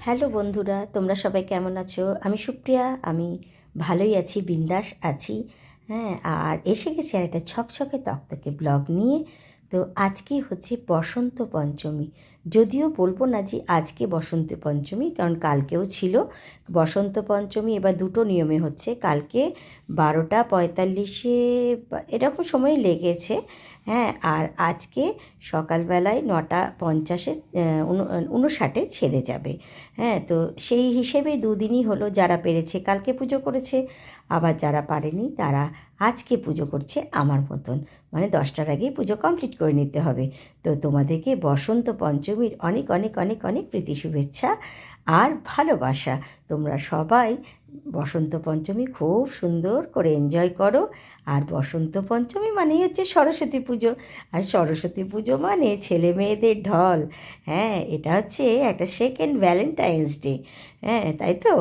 Hello বন্ধুরা, তোমরা সবাই কেমন আছো? আমি সুপ্রিয়া, আমি ভালোই আছি, বিন্দাস আছি। হ্যাঁ আর এসে গেছি আর একটা ছকছকে তকতকে ব্লগ নিয়ে। তো আজকে হচ্ছে বসন্ত পঞ্চমী। যদিও বলব না যে আজকে বসন্ত পঞ্চমী, কারণ কালকেও ছিল। বসন্ত পঞ্চমী এবার দুটো নিয়মে হচ্ছে। কালকে বারোটা পঁয়তাল্লিশে এরকম সময় লেগেছে। হ্যাঁ আর আজকে সকালবেলায় নটা পঞ্চাশে উনষাটে ছেড়ে যাবে। হ্যাঁ তো সেই হিসেবে দুদিনই হলো যারা পেরেছে, কালকে পুজো করেছে। আবার যারা পারেনি, তারা আজকে পুজো করছে আমার মতন। মানে দশটার আগেই পুজো কমপ্লিট করে নিতে হবে। তো তোমাদেরকে বসন্ত পঞ্চমীর অনেক অনেক অনেক অনেক প্রীতি শুভেচ্ছা। আর ভালোবাসা। তোমরা সবাই বসন্ত পঞ্চমী খুব সুন্দর করে এনজয় করো। আর বসন্ত পঞ্চমী মানেই হচ্ছে সরস্বতী পুজো। আর সরস্বতী পুজো মানে ছেলে মেয়েদের ঢল। হ্যাঁ এটা হচ্ছে একটা সেকেন্ড ভ্যালেন্টাইন্স ডে হ্যাঁ তাই তো?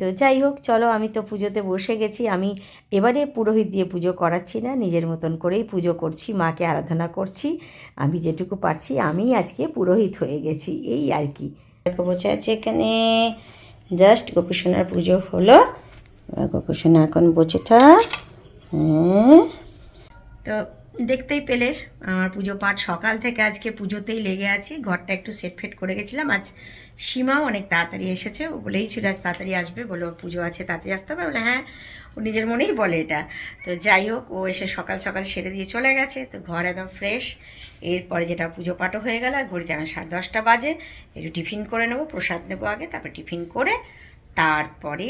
তো যাই হোক, চলো আমি তো পুজোতে বসে গেছি। আমি এবারে পুরোহিত দিয়ে পুজো করাচ্ছি না, নিজের মতন করেই পুজো করছি, মাকে আরাধনা করছি। আমি যেটুকু পারছি আমি আজকে পুরোহিত হয়ে গেছি, এই আর কি। বসে আছে এখানে। জাস্ট গোপুসোনার পুজো হলো। গোপুসোনা এখন বোঝেটা হ্যাঁ। তো দেখতেই পেলে, আমার পুজো পাঠ সকাল থেকে আজকে পুজোতেই লেগে আছি। ঘরটা একটু সেট ফেট করে গেছিলাম, আজ সীমাও অনেক তাড়াতাড়ি এসেছে। ও বলেই ছিল, আজ তাড়াতাড়ি আসবে। বলে পুজো আছে, তাড়াতাড়ি আসতে হবে। বলে হ্যাঁ। ও নিজের মনেই বলে এটা। তো যাই হোক, ও এসে সকাল সকাল সেরে দিয়ে চলে গেছে। তো ঘর একদম ফ্রেশ এরপরে যেটা পুজো পাঠও হয়ে গেল, আর ঘড়িতে এখন সাড়ে দশটা বাজে। একটু টিফিন করে নেব, প্রসাদ নেব আগে, তারপর টিফিন করে তারপরে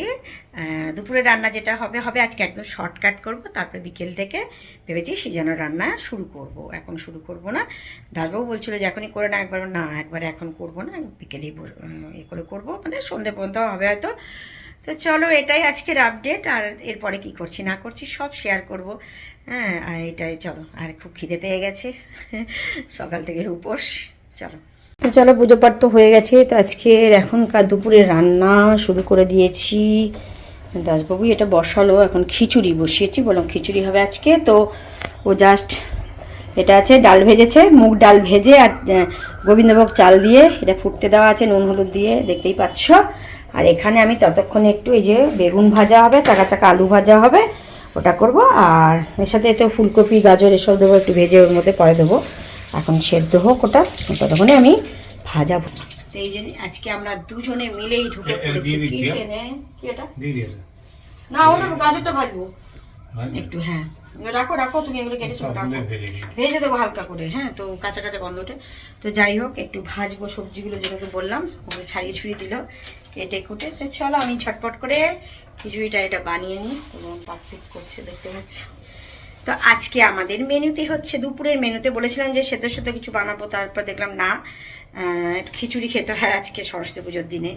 দুপুরে রান্না যেটা হবে হবে আজকে একদম শর্টকাট করব। তারপরে বিকেল থেকে ভেবেছি সিজানো রান্না শুরু করব। এখন শুরু করব না। দাসবাবু বলছিল যে এখনই করে না একবার না, একবার এখন করব না, বিকেলেই এ করে করব। মানে সন্ধে পর্যন্ত হবে হয়তো। তো চলো, এটাই আজকের আপডেট আর এরপরে কি করছি, না করছি, সব শেয়ার করব। হ্যাঁ এটাই, চলো, আর খুব খিদে পেয়ে গেছে। সকাল থেকে উপোস, চলো। তো চলো পুজো পাঠ তো হয়ে গেছে, তো আজকের এখনকার দুপুরে রান্না শুরু করে দিয়েছি। দাসবাবু এটা বসালো, এখন খিচুড়ি বসিয়েছি, বললাম খিচুড়ি হবে আজকে, তো ও জাস্ট এটা আছে, ডাল ভেজেছে, মুগ ডাল ভেজে আর গোবিন্দভোগ চাল দিয়ে এটা ফুটতে দেওয়া আছে, নুন হলুদ দিয়ে, দেখতেই পাচ্ছ। আর এখানে আমি ততক্ষণে একটু এই যে বেগুন ভাজা হবে, চাকা চাকা আলু ভাজা হবে, ওটা করব। আর এর সাথে তো ফুলকপি, গাজর, এসব দেবো, একটু ভেজে ওর মধ্যে পরে দেবো। এখন সেদ্ধ হোক ওটা ততক্ষণে আমি ভাজাবো এই যে আজকে আমরা দুজনে মিলেই ঢুকে পড়েছি দিচ্ছি, হ্যাঁ? কিচেনে কি এটা? না ওটা গাজরটা ভাজবো। একটু হ্যাঁ। রাখো রাখো তুমি এগুলো কেটেছো সব রাখো। ভেজে ভেজে দেবো হালকা করে হ্যাঁ তো কাঁচা কাঁচা গন্ধ ওঠে। তো যাই হোক একটু ভাজবো সবজিগুলো যেটাকে বললাম ওগুলো ছাড়িয়ে ছুড়িয়ে দিল কেটে কুটে তো চলো আমি ছটপট করে খিচুড়িটা এটা বানিয়ে নিই এবং পারফেক্ট করছে দেখতে পাচ্ছি? তো আজকে আমাদের মেনুতে হচ্ছে, দুপুরের মেনুতে বলেছিলাম যে সেদ্ধ সেদ্ধ কিছু বানাবো, তারপর দেখলাম না খিচুড়ি খেতে হয় আজকে সরস্বতী পুজোর দিনে।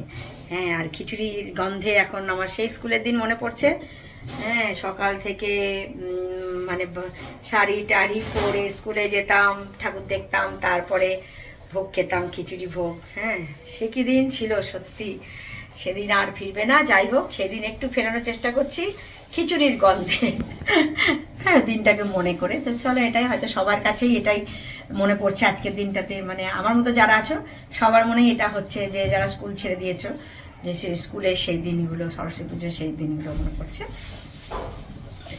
হ্যাঁ আর খিচুড়ির গন্ধে এখন আমার সেই স্কুলের দিন মনে পড়ছে। হ্যাঁ সকাল থেকে মানে শাড়ি টাড়ি পরে স্কুলে যেতাম, ঠাকুর দেখতাম, তারপরে ভোগ খেতাম, খিচুড়ি ভোগ। হ্যাঁ সে কি দিন ছিল সত্যি? সেদিন আর ফিরবে না। যাই হোক, সেদিন একটু ফেরানোর চেষ্টা করছি। খিচুড়ির গন্ধে। হ্যাঁ দিনটাকে মনে করে। তো চলো, এটাই হয়তো সবার কাছেই এটাই মনে পড়ছে আজকের দিনটাতে। মানে আমার মতো যারা আছো, সবার মনে এটা হচ্ছে যে, যারা স্কুল ছেড়ে দিয়েছ, যে সে স্কুলের সেই দিনগুলো, সরস্বতী পুজোর সেই দিনগুলো মনে পড়ছে।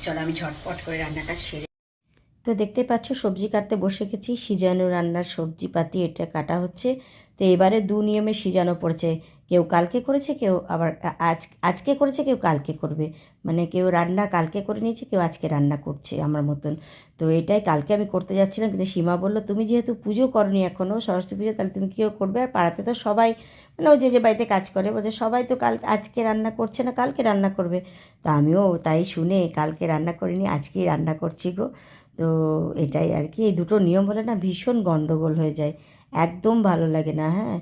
চলো, আমি ঝটপট করে রান্নাটা সেরে তো দেখতে পাচ্ছ, সবজি কাটতে বসে গেছি। সিজানো রান্নার সবজি পাতি এটা কাটা হচ্ছে। তো এবারে দু নিয়মে সিজানো পড়ছে। কেউ কালকে করেছে, কেউ আবার আজ, আজকে করেছে, কেউ কালকে করবে। মানে কেউ রান্না কালকে করে নিয়েছে, কেউ আজকে রান্না করছে আমার মতন। তো এটাই কালকে আমি করতে যাচ্ছিলাম, কিন্তু সীমা বলল, তুমি যেহেতু পুজো করনি এখনও সরস্বতী পুজো, তাহলে তুমি কেউ করবে? আর পাড়াতে তো সবাই মানে ও যে যে বাড়িতে কাজ করে বলছে সবাই তো কাল, আজকে রান্না করছে না, কালকে রান্না করবে। তো আমিও তাই শুনে কালকে রান্না করিনি, আজকেই রান্না করছি গো। তো এটাই আর কি, এই দুটো নিয়ম হলে না ভীষণ গন্ডগোল হয়ে যায়। একদম ভালো লাগে না হ্যাঁ।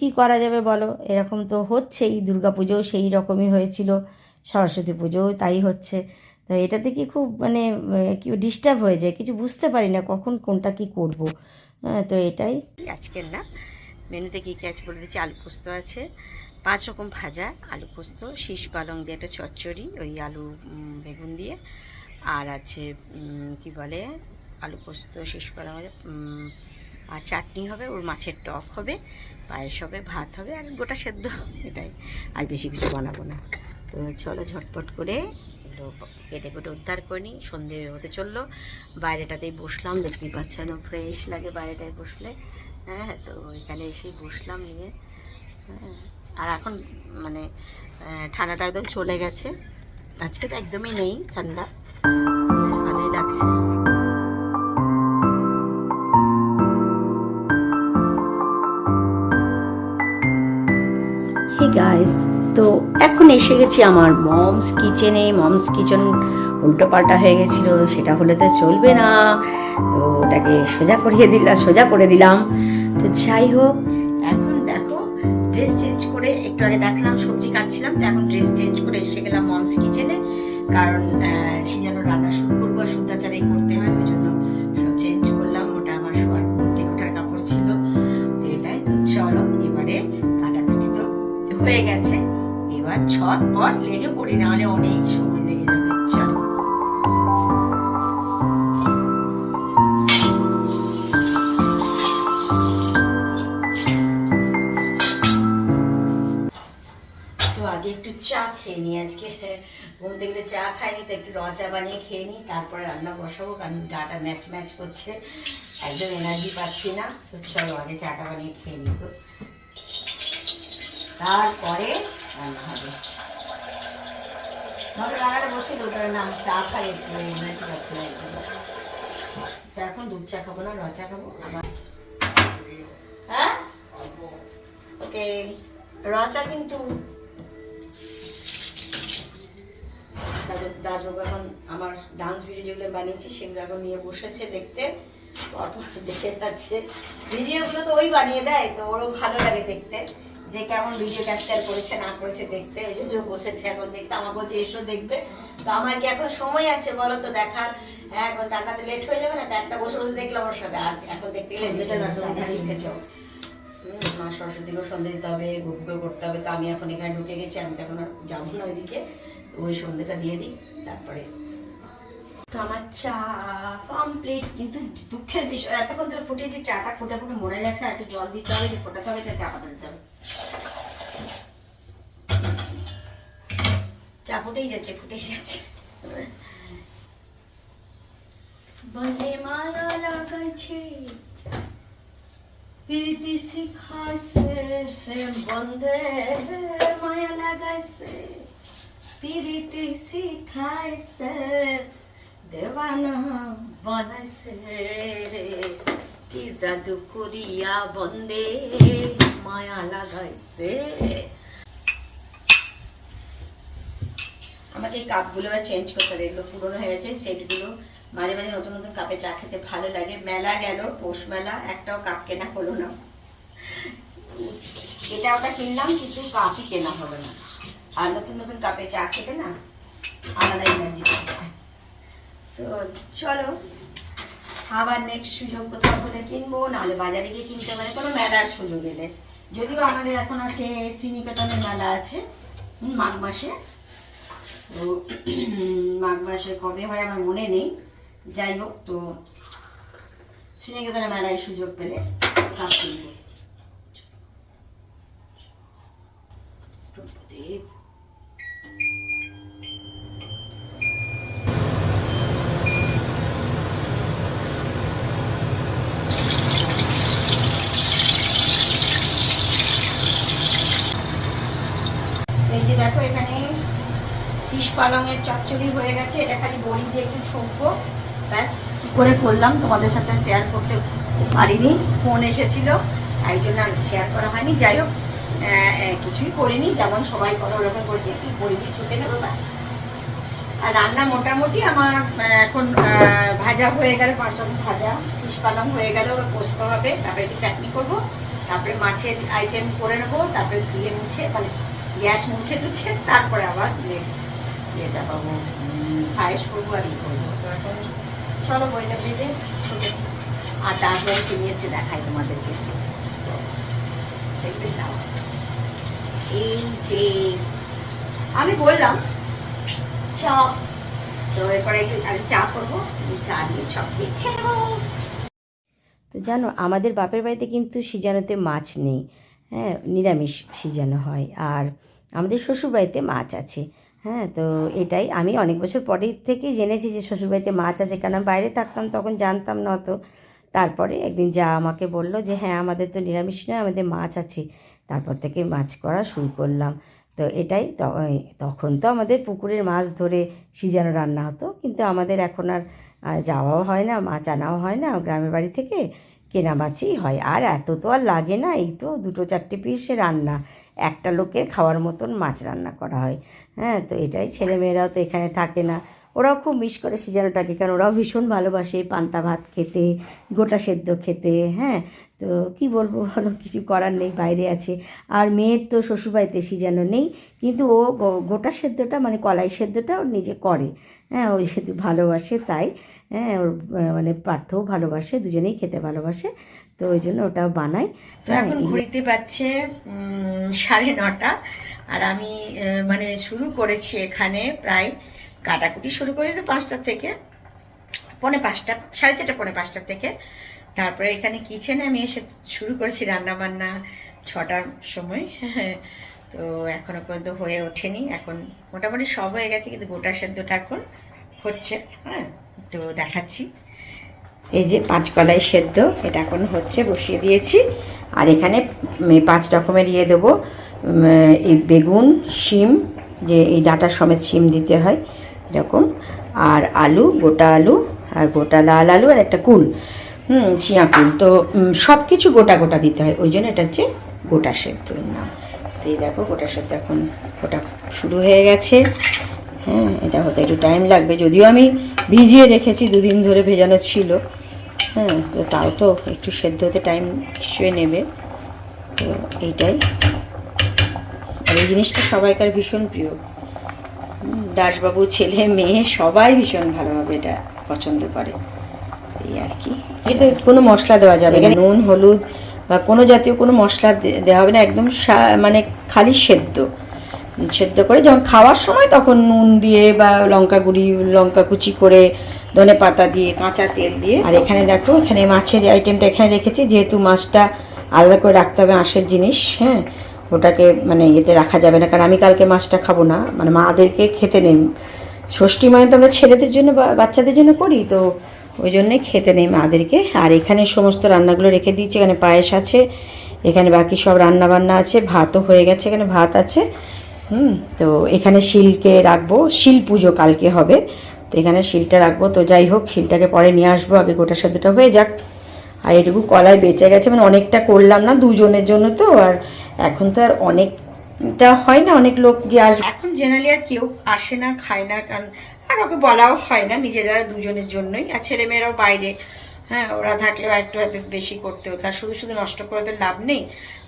কী করা যাবে বলো? এরকম তো হচ্ছেই দুর্গা পুজোও সেই রকমই হয়েছিল, সরস্বতী পুজোও তাই হচ্ছে। তো এটাতে কি খুব মানে কি ডিস্টার্ব হয়ে যায়? কিছু বুঝতে পারি না, কখন কোনটা কি করব? হ্যাঁ তো এটাই। আজকের না, মেনুতে কী কী আছে বলে দিচ্ছি? আলু পোস্ত আছে, পাঁচ রকম ভাজা, আলু পোস্ত, শীষ পালং দিয়ে একটা চচ্চড়ি, ওই আলু বেগুন দিয়ে। আর আছে কি বলে? আলু পোস্ত, শীষ পালং আর চাটনি হবে, ওর মাছের টক হবে। পায়েস হবে ভাত হবে আর গোটা সেদ্ধ এটাই। আর বেশি কিছু বানাবো না। তো চলো ঝটপট করে কেটে কুটে উদ্ধার করে। নিই সন্ধে হতে চলল। বাইরেটাতেই বসলাম দেখতেই পাচ্ছেন ফ্রেশ লাগে বাইরেটায় বসলে। হ্যাঁ তো এখানে এসেই বসলাম নিয়ে। হ্যাঁ, আর এখন মানে ঠান্ডাটা একদম চলে গেছে। আজকে তো একদমই নেই ঠান্ডা। ভালোই লাগছে। গাইস তো এখন এসে গেছি আমার মমস কিচেনে মমস কিচেন উল্টো পাল্টা হয়ে গেছিল, সেটা হলে তো চলবে না। তো ওটাকে সোজা করিয়ে দিলাম সোজা করে দিলাম। তো যাই হোক, এখন দেখো ড্রেস চেঞ্জ করে একটু আগে দেখলাম, সবজি কাটছিলাম, তো এখন ড্রেস চেঞ্জ করে এসে গেলাম মমস কিচেনে কারণ সিজানো রান্না শুরু করব শুদ্ধাচারাই করতে হয়, ওই এবার ছট পট লেগে পড়ি, নাহলে অনেক সময় লেগে যাবে। চলো। আগে একটু চা খেয়ে নিই আজকে থেকে গেলে চা খাইনি, তো একটু র চা বানিয়ে খেয়ে নিই তারপরে রান্না বসাবো, কারণ চাটা ম্যাচ ম্যাচ করছে, একদম এনার্জি পাচ্ছি না, তো চলো আগে চাটা বানিয়ে খেয়ে নিই। তো তারপরে এখন দুধ চা খাব না র চা খাব আবার হ্যাঁ দাসবাবু এখন আমার ডান্স ভিডিও যেগুলো বানিয়েছি সেগুলো এখন নিয়ে বসেছে দেখতে। দেখে যাচ্ছে। ভিডিওগুলো তো ওই বানিয়ে দেয়, তো ওরও ভালো লাগে দেখতে। যে কেমন ভিডিও ক্যাপচার করেছে না করেছে দেখতে। ওই জন্য বসেছে এখন দেখতে। আমাকে বলছে এসো দেখবে। তো আমার কি এখন সময় আছে বলো তো দেখার? হ্যাঁ এখন রান্নাতে লেট হয়ে যাবে না? তো একটা বসে বসে দেখলাম ওর সাথে। আর এখন দেখতে গেলে মা সরস্বতীকেও সন্ধে দিতে হবে গুপুকে করতে হবে। তো আমি এখন এখানে ঢুকে গেছি আমি তো এখন আর যাব না ওইদিকে। তো ওই সন্ধেটা দিয়ে দিই তারপরে। তো আমার চা কমপ্লিট কিন্তু দুঃখের বিষয় এতক্ষণ ধরে ফুটিয়েছি চাটা ফুটে ফুটে মরে যাচ্ছে আর একটু জল দিতে হবে যে ফোটাতে হবে চা পাতা দিতে হবে। ফুটেই যাচ্ছে ফুটেই যাচ্ছে। বন্দে মালা লাগাইছে প্রীতি শিখাইছে বন্ধে মায়া লাগাইছে, প্রীতি শিখাইছে বানাইছে রে। কি জাদু করিয়া বন্দে মায়া লাগাইছে। আমাকে কাপগুলো এবার চেঞ্জ করতে হবে। এগুলো পুরনো হয়ে গেছে, সেটগুলো মাঝে মাঝে নতুন নতুন কাপে চা খেতে ভালো লাগে। মেলা গেল, পৌষ মেলা, একটাও কাপ কেনা হলো না। এটা ওটা কিনলাম, কিন্তু কাপই কেনা হবে না। আর নতুন নতুন কাপে চা খেতে না আলাদা এনার্জি পাচ্ছে। তো চলো, আবার নেক্সট সুযোগ কোথাও হলে কিনবো, নাহলে বাজারে গিয়ে কিনতে পারে। কোনো মেলার সুযোগ এলে। যদিও আমাদের এখন আছে শ্রীনিকেতনের মেলা আছে মাঘ মাসে। তো মাঘ মাসে কবে হয় আমার মনে নেই। যাই হোক, তো, শ্রীনিকেতনের মেলায় সুযোগ পেলে কাজ কিনবো প্রদীপ এই যে দেখো এখানে শীষ পালংয়ের চচ্চড়ি হয়ে গেছে, এটা খালি বড়ি দিয়ে একটু ছকবো। ব্যাস, কী করে করলাম তোমাদের সাথে শেয়ার করতে পারিনি ফোন এসেছিল, তাই জন্য শেয়ার করা হয়নি। যাই হোক কিছুই করিনি, যেমন সবাই করে ওরকম করছে কি বড়ি দিয়ে ছুটে নেব, ব্যাস। আর রান্না মোটামুটি আমার এখন ভাজা হয়ে গেল পাঁচ রকম ভাজা, শীষ পালং হয়ে গেল পোস্ত হবে, তারপরে একটু চাটনি করব, তারপরে মাছের আইটেম করে নেব, তারপরে ধুয়ে মুছে মানে গ্যাস মুছে টুছে, তারপরে আবার নেক্সট ইয়ে চাপাবো। পায়েস করব আর ইয়ে করব। চলো বইটা আর তারপরে কিনে দেখাই তোমাদেরকে। দেখবে এই যে, আমি বললাম তো এরপরে আমি চা করব চা দিয়ে চপ দিয়ে খেয়ে তো জানো, আমাদের বাপের বাড়িতে কিন্তু সিজানোতে মাছ নেই। হ্যাঁ নিরামিষ সিজানো হয়। আর আমাদের শ্বশুরবাড়িতে মাছ আছে। হ্যাঁ তো এটাই। আমি অনেক বছর পরের থেকেই জেনেছি যে শ্বশুরবাড়িতে মাছ আছে আমি বাইরে থাকতাম তখন জানতাম না অত। তারপরে একদিন যা আমাকে বলল যে হ্যাঁ আমাদের তো নিরামিষ নয়, আমাদের মাছ আছে। তারপর থেকে মাছ করা শুরু করলাম। তো এটাই তখন তো আমাদের পুকুরের মাছ ধরে সিজানো রান্না হতো। কিন্তু আমাদের এখন আর যাওয়াও হয় না, মাছ আনাও হয় না। গ্রামের বাড়ি থেকে কেনা মাছই হয়। আর এত তো আর লাগে না, এই তো দুটো চারটে পিসে রান্না। একটা লোকের খাওয়ার মতন মাছ রান্না করা হয়। হ্যাঁ তো এটাই ছেলেমেয়েরাও তো এখানে থাকে না। ওরাও খুব মিস করে সিজানোটাকে, কারণ ওরাও ভীষণ ভালোবাসে পান্তা ভাত খেতে, গোটা সেদ্ধ খেতে হ্যাঁ। তো কি বলব বলো, কিছু করার নেই, বাইরে আছে। আর মেয়ের তো শ্বশুরবাড়িতে সিজানো নেই, কিন্তু ও গোটা সেদ্ধটা মানে কলাই সেদ্ধটা ও নিজে করে। হ্যাঁ ও যেহেতু ভালোবাসে, তাই হ্যাঁ ওর মানে পার্থও ভালোবাসে, দুজনেই খেতে ভালোবাসে। তো ওই জন্য ওটাও বানাই। তো এখন ঘড়িতে পাচ্ছে সাড়ে নটা। আর আমি মানে শুরু করেছি এখানে প্রায় কাটাকুটি শুরু করেছি তো পাঁচটার থেকে পৌনে পাঁচটা সাড়ে চারটা পৌনে পাঁচটার থেকে। তারপরে এখানে কিচেনে আমি এসে শুরু করেছি রান্না বান্না ছটার সময়। তো এখনও পর্যন্ত হয়ে ওঠেনি। এখন মোটামুটি সব হয়ে গেছে কিন্তু গোটা সেদ্ধটা এখন হচ্ছে হ্যাঁ তো দেখাচ্ছি। এই যে পাঁচ কলাই সেদ্ধ, এটা এখন হচ্ছে বসিয়ে দিয়েছি। আর এখানে পাঁচ রকমের ইয়ে দেবো। এই বেগুন, শিম, যে এই ডাঁটা সমেত শিম দিতে হয়, এরকম। আর আলু, গোটা আলু, আর গোটা লাল আলু, আর একটা কুল। হুম, শিয়া কুল। তো সব কিছু গোটা গোটা দিতে হয়। ওই জন্য এটা হচ্ছে গোটা সেদ্ধ নাম। তো এই দেখো, গোটা সেদ্ধ এখন গোটা শুরু হয়ে গেছে। হ্যাঁ এটা হতে একটু টাইম লাগবে। যদিও আমি ভিজিয়ে রেখেছি, দুদিন ধরে ভেজানো ছিল। হ্যাঁ তো তাও তো একটু সেদ্ধ হতে টাইম নিশ্চয়ই নেবে। তো এইটাই। আর এই জিনিসটা সবাইকার ভীষণ প্রিয়। দাসবাবু ছেলে মেয়ে সবাই ভীষণ ভালোভাবে এটা পছন্দ করে। এই আর কি। এতে কোনো মশলা দেওয়া যাবে না। নুন হলুদ বা কোনো জাতীয় কোনো মশলা দেওয়া হবে না। একদম মানে খালি সেদ্ধ। সেদ্ধ করে যখন খাওয়ার সময় তখন নুন দিয়ে বা লঙ্কা গুঁড়ি লঙ্কা কুচি করে ধনে পাতা দিয়ে, কাঁচা তেল দিয়ে। আর এখানে দেখো, এখানে মাছের আইটেমটা এখানে রেখেছি, যেহেতু মাছটা আলাদা করে রাখতে হবে আঁশের জিনিস হ্যাঁ? ওটাকে মানে ইয়েতে রাখা যাবে না, কারণ আমি কালকে মাছটা খাব না। মানে মাদেরকে খেতে নেই। ষষ্ঠী মানে তো আমরা ছেলেদের জন্য বাচ্চাদের জন্য করি, তো ওই জন্যই খেতে নেই মাদেরকে। আর এখানে সমস্ত রান্নাগুলো রেখে দিয়েছি, এখানে পায়েস আছে, এখানে বাকি সব রান্না বান্না আছে, ভাতও হয়ে গেছে, এখানে ভাত আছে। হুম, তো এখানে শিলকে রাখব। শিল পুজো কালকে হবে। তো এখানে শিলটা রাখব। তো যাই হোক, শিলটাকে পরে নিয়ে আসব, আগে গোটা সেদ্ধটা হয়ে যাক। আর এটুকু কলাই বেঁচে গেছে মানে অনেকটা করলাম না দুজনের জন্য তো, আর এখন তো আর অনেকটা হয় না, অনেক লোক যে আসবে। এখন জেনারেলি আর কেউ আসে না, খায় না, কারণ আর ওকে বলাও হয় না, নিজেরা দুজনের জন্যই। আর ছেলেমেয়েরাও বাইরে হ্যাঁ ওরা থাকলেও একটু হয়তো বেশি করতে হতো। আর শুধু শুধু নষ্ট করে তো লাভ নেই,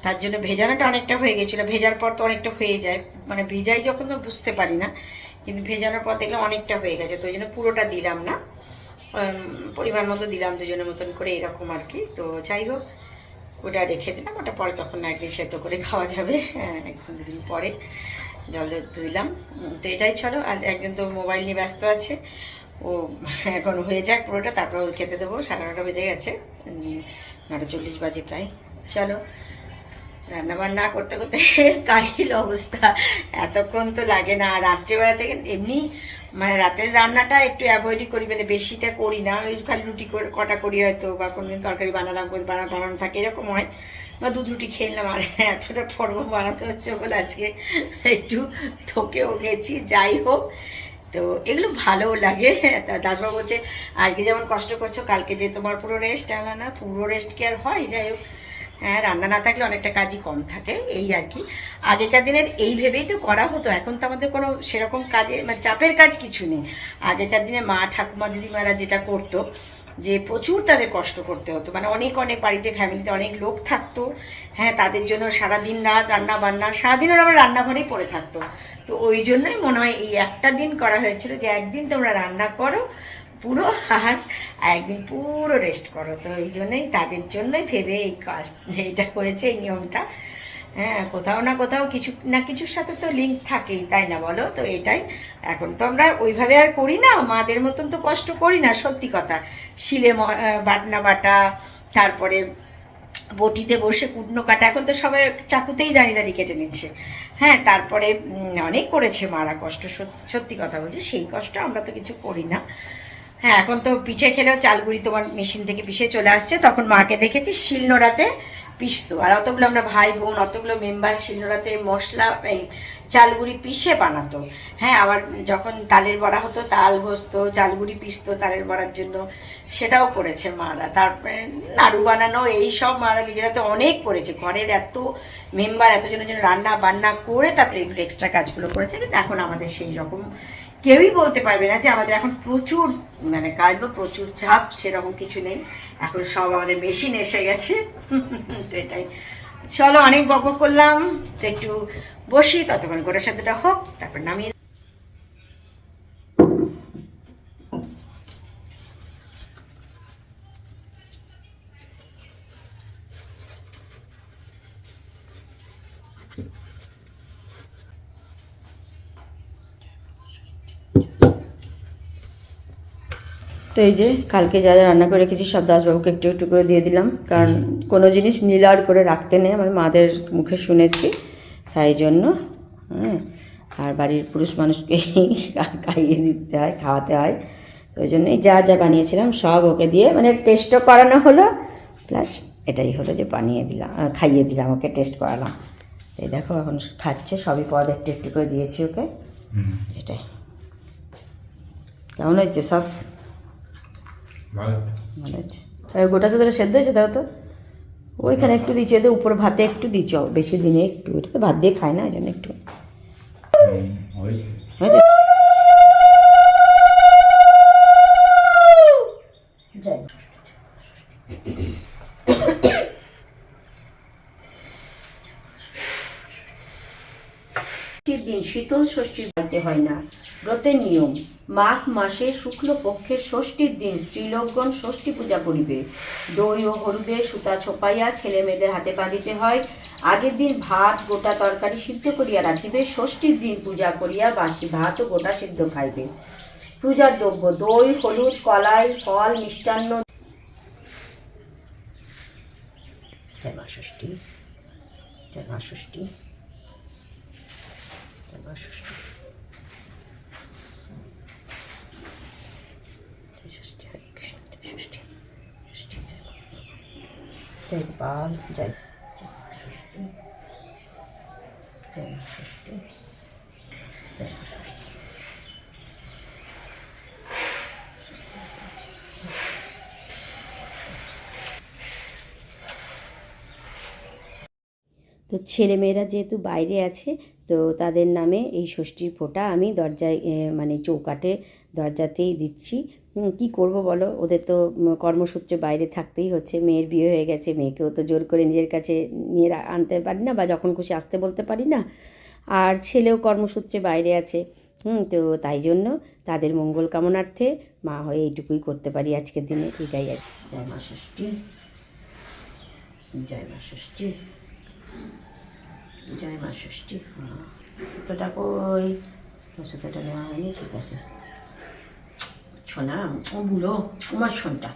তার জন্য ভেজানোটা অনেকটা হয়ে গেছিল। ভেজার পর তো অনেকটা হয়ে যায় মানে ভেজাই যখন তো বুঝতে পারি না কিন্তু ভেজানোর পর দেখলাম অনেকটা হয়ে গেছে তো ওই জন্য পুরোটা দিলাম না। পরিমাণ মতো দিলাম দুজনের মতন করে এরকম আর কি। তো যাই হোক ওটা রেখে দিলাম ওটা পরে তখন একদিন সেদ্ধ করে খাওয়া যাবে। হ্যাঁ, এক দুদিন পরে জল দিলাম। তো এটাই চলো আর একজন তো মোবাইল নিয়ে ব্যস্ত আছে। ও এখন হয়ে যাক পুরোটা তারপর খেতে দেবো সাড়ে নটা বেজে গেছে। নটা চল্লিশ বাজে প্রায়। চলো। রান্না বান্না করতে করতে কাহিল অবস্থা। এতক্ষণ তো লাগে না। আর রাত্রেবেলা থেকে এমনি মানে রাতের রান্নাটা একটু অ্যাভয়েডই করি মানে বেশিটা করি না। ওই খালি রুটি কটা করি হয়তো, বা কোনোদিন তরকারি বানালাম বানা বানানো থাকে, এরকম হয়। বা দুধ রুটি খেয়ে নিলাম আর এতটা পর্ব বানাতে হচ্ছে বলে আজকে একটু থকেও গেছি। যাই হোক, তো এগুলো ভালোও লাগে। তা দাসবাবু বলছে, আজকে যেমন কষ্ট করছ, কালকে যে তোমার পুরো রেস্ট আনা না পুরো রেস্ট কি আর হয়? যাই হোক হ্যাঁ রান্না না থাকলে অনেকটা কাজই কম থাকে, এই আর কি। আগেকার দিনের এই ভেবেই তো করা হতো, এখন তো আমাদের কোনো সেরকম কাজে মানে চাপের কাজ কিছু নেই। আগেকার দিনে মা ঠাকুমা দিদিমারা যেটা করতো, যে প্রচুর তাদের কষ্ট করতে হতো মানে অনেক অনেক বাড়িতে ফ্যামিলিতে অনেক লোক থাকতো হ্যাঁ তাদের জন্য সারাদিন রাত রান্না বান্না সারাদিন ওরা আবার রান্নাঘরেই পড়ে থাকতো। তো ওই জন্যই মনে হয় এই একটা দিন করা হয়েছিল যে একদিন তোমরা রান্না করো পুরো আর একদিন পুরো রেস্ট করো। তো এই জন্যই তাদের জন্যই ভেবে এই কাজ এইটা হয়েছে এই নিয়মটা। হ্যাঁ কোথাও না কোথাও কিছু, না কিছুর সাথে তো লিঙ্ক থাকেই, তাই না বলো? তো এটাই। এখন তো আমরা ওইভাবে আর করি না, মাদের মতন তো কষ্ট করি না, সত্যি কথা। শিলে বাটনা বাটা, তারপরে বটিতে বসে কুটনো কাটা, এখন তো সবাই চাকুতেই দাঁড়িয়ে দাঁড়িয়ে কেটে নিচ্ছে। হ্যাঁ তারপরে অনেক করেছে মারা কষ্ট, সত- সত্যি কথা বলছি, সেই কষ্ট আমরা তো কিছু করি না। হ্যাঁ এখন তো পিঠে খেলেও চালগুড়ি তোমার মেশিন থেকে পিষে চলে আসছে। তখন মাকে দেখেছি শিলনোড়াতে পিষতো। আর অতগুলো আমরা ভাই বোন, অতগুলো মেম্বার শিলনোড়াতে মশলা, এই চালগুড়ি পিষে বানাতো। হ্যাঁ আবার যখন তালের বড়া হতো, তাল ঘষতো, চালগুড়ি পিষতো তালের বড়ার জন্য। সেটাও করেছে মারা। তারপরে নাড়ু বানানো, এই সব মারা নিজেরা তো অনেক করেছে। ঘরের এত মেম্বার, এতজনের জন্য রান্না বান্না করে তারপরে এগুলো এক্সট্রা কাজগুলো করেছে। কিন্তু এখন আমাদের সেই রকম কেউই বলতে পারবে না যে আমাদের এখন প্রচুর মানে কাজ বা প্রচুর চাপ, সেরকম কিছু নেই। এখন সব আমাদের মেশিন এসে গেছে। তো এটাই। চলো অনেক বক করলাম। তো একটু বসি, ততক্ষণ গোটা সাথেটা হোক, তারপর নামিয়ে তো এই যে কালকে যা যা রান্না করে রেখেছি সব দাসবাবুকে একটু একটু করে দিয়ে দিলাম। কারণ কোনো জিনিস নীলার করে রাখতে নেই আমি মাদের মুখে শুনেছি তাই জন্য হ্যাঁ। আর বাড়ির পুরুষ মানুষকে খাইয়ে দিতে হয় খাওয়াতে হয় তো ওই জন্যই যা যা বানিয়েছিলাম সব ওকে দিয়ে মানে টেস্টও করানো হলো প্লাস এটাই হলো যে বানিয়ে দিলাম খাইয়ে দিলাম ওকে টেস্ট করালাম। এই দেখো এখন খাচ্ছে সবই পদ একটু একটু করে দিয়েছি ওকে। এটাই। কেমন হয়েছে সব? ভালো। গোটা সাথে সেদ্ধ হয়েছে তাও তো। ওইখানে একটু দিচ্ছে তো উপর ভাতে একটু দিচ্ছে বেশি দিনে একটু। এটা তো ভাত দিয়ে খায় না ওই জন্য একটু। হয়েছে যাই ষষ্ঠীর দিন শীতল ষষ্ঠী বাড়িতে হয় না। ব্রতের নিয়ম, মাঘ মাসে শুক্ল পক্ষের ষষ্ঠীর দিন স্ত্রীলোকগণ ষষ্ঠী পূজা করিবে। দই ও হলুদে সুতা ছোপাইয়া ছেলে মেয়েদের হাতে দিতে হয়। আগের দিন ভাত, গোটা তরকারি সিদ্ধ করিয়া রাখিবে। ষষ্ঠীর দিন পূজা করিয়া বাসি ভাত ও গোটা সিদ্ধ খাইবে। পূজার দ্রব্য দই, হলুদ, কলাই, ফল, মিষ্টান্ন। ষষ্ঠী ষষ্ঠী জয় মা ষষ্ঠী জয় ষষ্ঠী হরে কৃষ্ণ জয় ষষ্ঠী ষষ্ঠী জয় মা। জয় গোপাল জয় তো ছেলেমেয়েরা যেহেতু বাইরে আছে তো তাদের নামে এই ষষ্ঠীর ফোঁটা আমি দরজায় মানে চৌকাটে দরজাতেই দিচ্ছি। কি করব বলো? ওদের তো কর্মসূত্রে বাইরে থাকতেই হচ্ছে। মেয়ের বিয়ে হয়ে গেছে। মেয়েকেও তো জোর করে নিজের কাছে নিয়ে আনতে পারি না বা যখন খুশি আসতে বলতে পারি না। আর ছেলেও কর্মসূত্রে বাইরে আছে। হুম, তো তাই জন্য তাদের মঙ্গল কামনার্থে মা হয়ে এইটুকুই করতে পারি আজকের দিনে। এটাই আর। জয় মা ষষ্ঠী। জয় মা ষষ্ঠী। জয় মা ষষ্ঠী। সুতোটা কই সুতোটা নেওয়া হয়নি ঠিক আছে। সোনা ও বুড়ো আমার সোনটা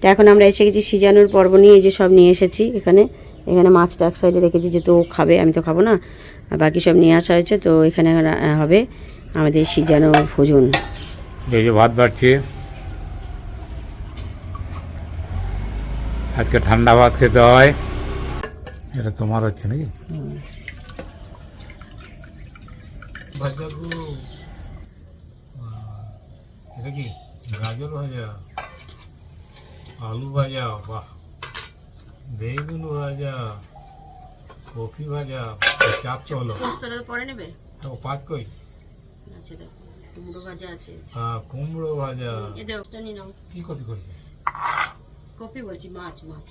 তো এখন আমরা এসে গেছি সিজানোর পর্ব নিয়ে এই যে সব নিয়ে এসেছি এখানে। এখানে মাছটা এক সাইডে রেখেছি যে তো খাবে আমি তো খাব না। আর বাকি সব নিয়ে আসা হয়েছে তো এখানে হবে আমাদের সিজানো ভোজন। এই যে ভাত বাড়ছে। আজকে ঠান্ডা ভাত খেতে হয়। এটা তোমার হচ্ছে নাকি? এটা কি গাজর ভাজা? আলু ভাজা বাহ। বেগুন ভাজা কফি ভাজা চাপ চলো। পরে নেবে? ও পাঁচ কই? আচ্ছা কুমড়ো ভাজা আছে। হ্যাঁ কুমড়ো ভাজা। নাও। কি কফি করবে কপি বলছি মাছ মাছ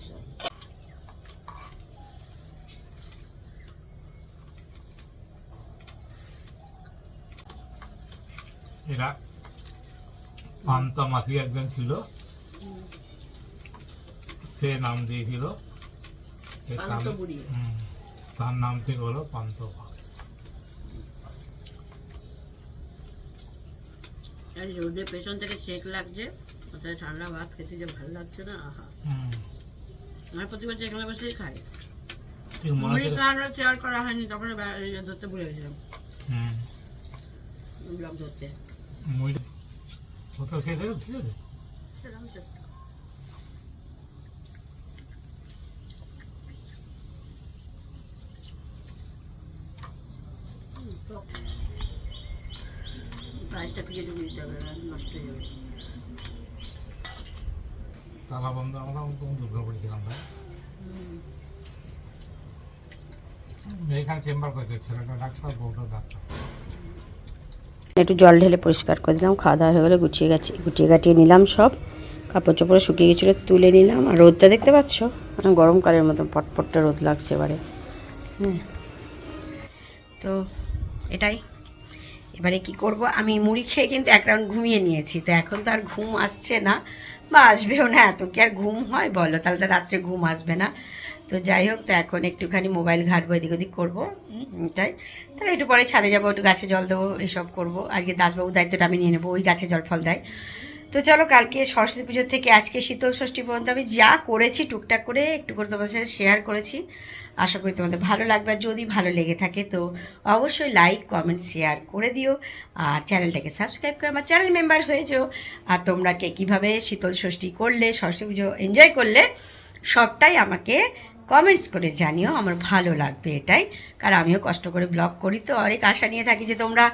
এরা পান্তা মাখি একজন ছিল। সে নাম দিয়েছিল। তার- নাম থেকে হলো পান্ত। রোদের পেছন থেকে ছেক লাগছে কোথায় ঠান্ডা ভাত খেতে যে ভালো লাগছে না আহা। হুম। আমার প্রতি বছর এখানে বসেই খাই হচ্ছে চেয়ার করা হয়নি তখন ধরতে ভুলে গেছিলাম। হুম। ব্লগ ধরতে। খেয়ে দেবে ঠিক আছে। রাইসটা ফ্রিজে ঢুকিয়ে দিতে হবে নষ্ট হয়ে যাবে। তালা বন্ধ আমরা তখন দুর্গা পড়েছিলাম না এইখানে চেম্বার করেছে ছেলেটা ডাক্তার বউটা ডাক্তার। একটু জল ঢেলে পরিষ্কার করে দিলাম, খাওয়া দাওয়া হয়ে গেলে গুছিয়ে গেছি গুটিয়ে গাটিয়ে নিলাম সব। কাপড় চোপড় শুকিয়ে গেছিল, তুলে নিলাম। আর রোদটা দেখতে পাচ্ছ? মানে গরমকালের মতো পটপটটা রোদ লাগছে এবারে। হ্যাঁ। তো এটাই। এবারে কি করব? আমি মুড়ি খেয়ে কিন্তু এক রাউন্ড ঘুমিয়ে নিয়েছি। তো এখন তো আর ঘুম আসছে না। বা আসবেও না, এত কি আর ঘুম হয় বলো? তাহলে তো রাত্রে ঘুম আসবে না। তো যাই হোক, তো এখন একটুখানি মোবাইল ঘাটবো, এদিক ওদিক করব। এটাই তাহলে একটু পরে ছাদে যাব, একটু গাছে জল দেবো, এসব করব। আজকে দাসবাবুর দায়িত্বটা আমি নিয়ে নেব, ওই গাছে জল ফল দেয়। তো চলো, কালকে সরস্বতী পুজোর থেকে আজকে শীতল ষষ্ঠী পর্যন্ত আমি যা করেছি টুকটাক করে একটু করে তোমাদের সাথে শেয়ার করেছি। আশা করি তোমাদের ভালো লাগবে, আর যদি ভালো লেগে থাকে তো অবশ্যই লাইক কমেন্ট শেয়ার করে দিও। আর চ্যানেলটাকে সাবস্ক্রাইব করে আমার চ্যানেল মেম্বার হয়ে যেও। আর তোমরা কে কীভাবে শীতল ষষ্ঠী করলে, সরস্বতী পুজো এনজয় করলে, সবটাই আমাকে কমেন্টস করে জানিও, আমার ভালো লাগবে এটাই। কারণ আমিও কষ্ট করে ব্লগ করি তো, অনেক আশা নিয়ে থাকি যে তোমরা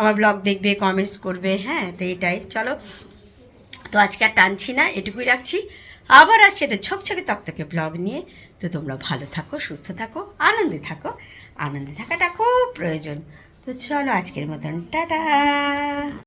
আমার ব্লগ দেখবে কমেন্টস করবে হ্যাঁ তো এটাই। চলো, তো আজকে আর টানছি না, এটুকুই রাখছি। আবার আসছে এটা ঝকঝকে তকতকে ব্লগ নিয়ে। তো তোমরা ভালো থাকো, সুস্থ থাকো, আনন্দে থাকো। আনন্দে থাকাটা খুব প্রয়োজন। তো চলো, আজকের মতন, টাটা!